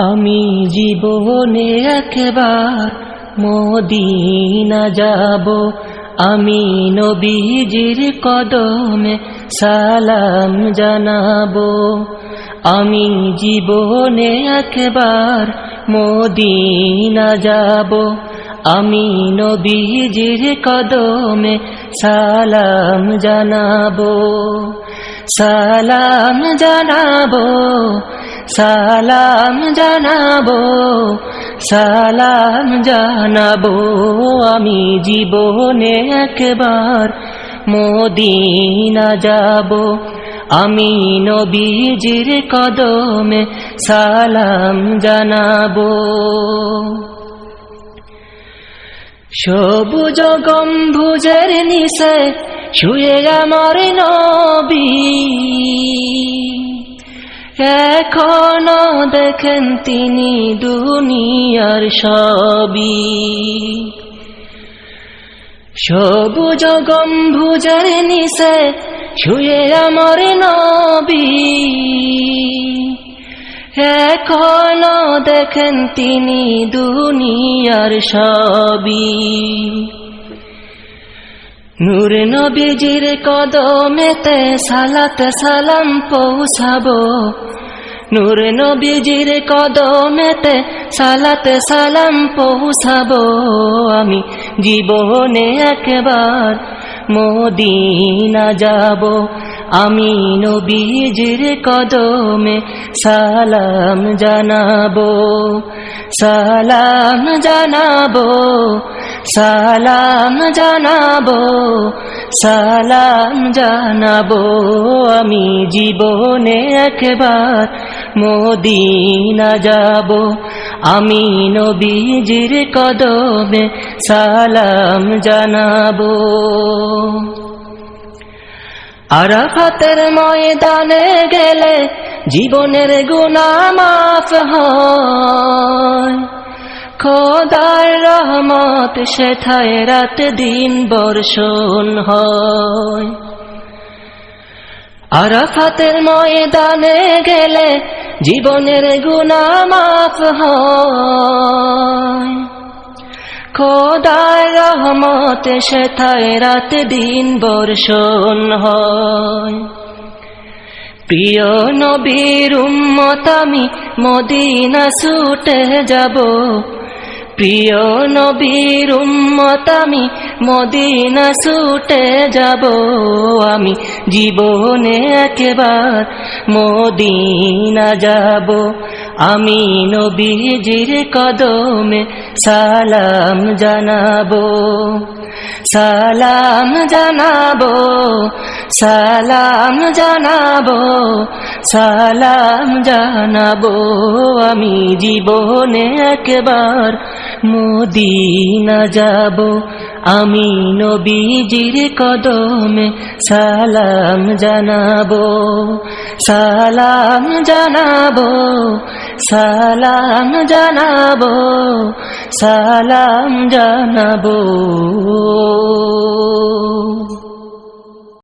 আমি জীবনে একবার মদিনা যাব। আমি নবীজির কদমে সালাম জানাব। আমি জীবনে একবার মদিনা যাব। আমি নবীজির কদমে সালাম জানাব। সালাম জানাব। সালাম জানাব সালাম জানাব আমি জীবনে একবার, মদিনা যাব। আমি নবীজির কদমে সালাম জানাব। সবুজ গম্ভুজের নিচে শুয়ে আমার নবী এখনও দেখেন তিনি দুনিয়ার সবই। সবুজ গম্ভুজের নিচে শুয়ে আমার নবী। এখনও দেখেন তিনি দুনিয়ার সবই। নূর নবীজির কদমেতে সালাত সালাম পৌঁছাবো। নূর নবীজির কদমেতে সালাত সালাম পৌঁছাবো। আমি জীবনে একবার মদিনা যাব। আমি নবীজির কদমে সালাম জানাব। সালাম জানাব। সালাম জানাব সালাম জানাব আমি জীবনে একবার মদিনা যাব। আমি নবীজির কদমে সালাম জানাব। আরাফাতের ময়দানে গেলে জীবনের গুণা মাফ হয়। খোদার রহমত সেথায় রাত দিন বর্ষণ হয়। আরাফাতের ময়দানে গেলে জীবনের গুণা মাফ হয়। খোদার রহমত সেথায় রাত দিন বর্ষণ হয়। প্রিয় নবীর উম্মত আমি মদিনা ছুটে যাব প্রিয় নবীর উম্মত, আমি মদিনা ছুটে যাব। আমি জীবনে একবার মদিনা যাব। আমি নবীজির কদমে সালাম জানাব। সালাম জানাব সালাম জানাব। সালাম জানাব আমি জীবনে একবার। মদিনা যাব আমি নবীজির কদমে সালাম জানাব সালাম জানাব সালাম জানাব সালাম জানাব।